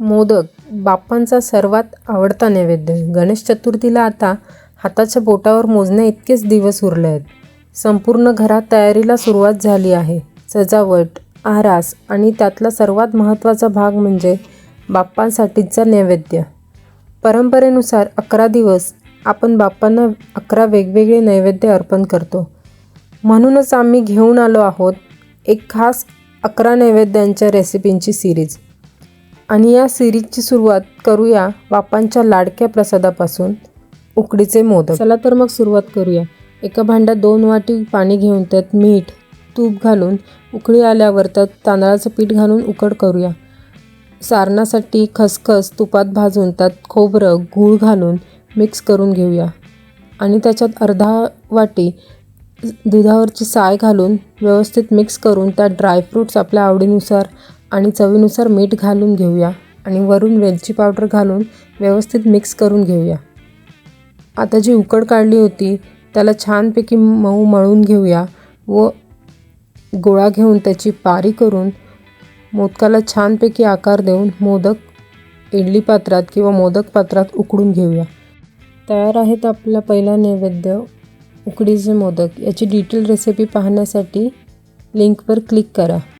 मोदक बाप्पांचा सर्वात आवडता नैवेद्य. गणेश चतुर्थीला आता हाताच्या बोटावर मोजण्या इतकेच दिवस उरले आहेत. संपूर्ण घरात तयारीला सुरुवात झाली आहे. सजावट आरास आणि त्यातला सर्वात महत्त्वाचा भाग म्हणजे बाप्पांसाठीचा नैवेद्य. परंपरेनुसार अकरा दिवस आपण बाप्पांना अकरा वेगवेगळे नैवेद्य अर्पण करतो. म्हणूनच आम्ही घेऊन आलो आहोत एक खास अकरा नैवेद्यांच्या रेसिपींची सिरीज आणि या सिरीजची सुरुवात करूया बापांच्या लाडक्या प्रसादापासून. उकडीचे मोदक. चला तर मग सुरुवात करूया. एका भांड्यात दोन वाटी पाणी घेऊन त्यात मीठ तूप घालून उकळी आल्यावर त्यात तांदळाचं पीठ घालून उकड करूया. सारणासाठी खसखस तुपात भाजून त्यात खोबरं गूळ घालून मिक्स करून घेऊया. आणि त्याच्यात अर्धा वाटी दुधावरची साय घालून व्यवस्थित मिक्स करून त्यात ड्रायफ्रूट्स आपल्या आवडीनुसार आणि चवीनुसार मीठ घालून घेऊया आणि वरून वेलची पावडर घालून व्यवस्थित मिक्स करून घेऊया. आता जी उकड काढली होती त्याला छानपैकी मऊ मळून घेऊया व गोळा घेऊन त्याची पारी करून मोदकाला छानपैकी आकार देऊन मोदक इडली पात्रात किंवा मोदक पात्रात उकडून घेऊया. तयार आहेत आपला पहिला नैवेद्य उकडीचे मोदक. याची डिटेल रेसिपी पाहण्यासाठी लिंकवर क्लिक करा.